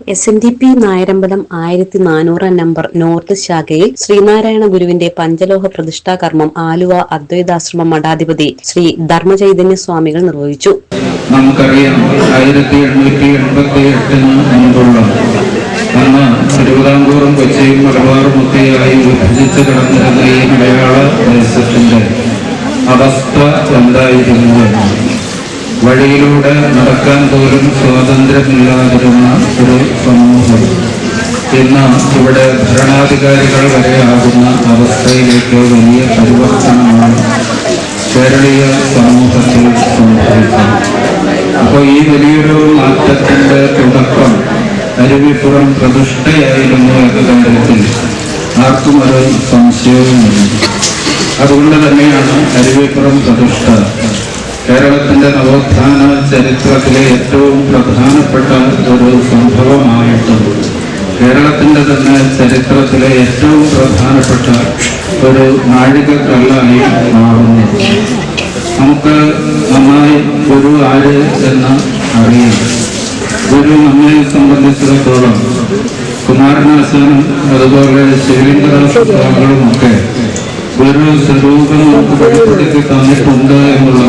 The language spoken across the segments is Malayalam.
S N D P Nayarambalam ആയിരത്തി നാനൂറാം നമ്പർ നോർത്ത് ശാഖയിൽ ശ്രീനാരായണ ഗുരുവിന്റെ പഞ്ചലോഹ പ്രതിഷ്ഠാ കർമ്മം ആലുവ അദ്വൈതാശ്രമം മഠാധിപതി ശ്രീ ധർമ്മചൈതന്യ സ്വാമികൾ നിർവഹിച്ചു. തിരുവിതാംകൂറും കൊച്ചിയും മലബാറും ഒക്കെയായി വിഭജിച്ച് കിടന്നിരുന്ന ഈ മലയാള ദേശത്തിന്റെ അവസ്ഥ എന്തായിരുന്നു വഴിയിലൂടെ നടക്കാൻ പോലും സ്വാതന്ത്ര്യമില്ലാതിരുന്ന ഒരു സമൂഹം. ഇന്ന് ഇവിടെ ഭരണാധികാരികൾ വരെ ആകുന്ന അവസ്ഥയിലേക്ക് വലിയ പരിവർത്തനമാണ് കേരളീയ സമൂഹത്തിൽ സംഭവിക്കുന്നത്. അപ്പോൾ ഈ വലിയൊരു മാറ്റത്തിന്റെ തുടക്കം അരുവിപ്പുറം പ്രതിഷ്ഠയായിരുന്നു എന്ന കാര്യത്തിൽ ആർക്കും ഒരു സംശയവുമില്ല. അതുകൊണ്ട് തന്നെയാണ് അരുവിപ്പുറം പ്രതിഷ്ഠ. കേരളത്തിന്റെ നവോത്ഥാന ചരിത്രത്തിലെ ഏറ്റവും പ്രധാനപ്പെട്ട ഒരു സംഭവമായിട്ടും കേരളത്തിന്റെ തന്നെ ചരിത്രത്തിലെ ഏറ്റവും പ്രധാനപ്പെട്ട ഒരു നാഴികക്കല്ലായി മാറുന്നു. നമുക്ക് നന്നായി ഗുരു ആര് എന്ന് അറിയാം. ഗുരു നമ്മെ സംബന്ധിച്ചിടത്തോളം കുമാരനാശാനും അതുപോലെ ശിവലിംഗദാസ സ്വാമികളും ഒക്കെ ഗുരു സ്വരൂപം നമുക്ക് വെളിപ്പെടുത്തി തന്നിട്ടുണ്ട് എന്നുള്ള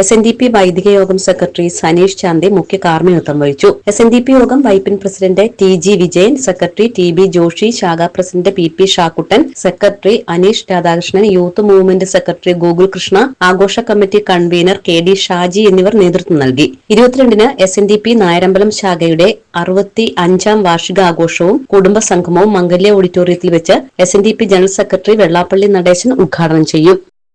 എസ് എൻ ഡി പി വൈദിക യോഗം സെക്രട്ടറി സനീഷ് ചാന്ദി മുഖ്യ കാർമ്മികത്വം വഹിച്ചു. എസ് എൻ ഡി പി യോഗം Vypin president T G Vijayan secretary T B Joshi ശാഖാ president P P Shakuttan secretary Aneesh Radhakrishnan youth movement secretary Gokul Krishna ആഘോഷ committee convener K D Shaji എന്നിവർ നേതൃത്വം നൽകി. ഇരുപത്തിരണ്ടിന് S N D P Nayarambalam ശാഖയുടെ അറുപത്തി അഞ്ചാം വാർഷികാഘോഷവും കുടുംബ സംഗമവും മംഗല്യ ഓഡിറ്റോറിയത്തിൽ വെച്ച് S N D P general secretary Vellappally Natesan ഉദ്ഘാടനം ചെയ്യും.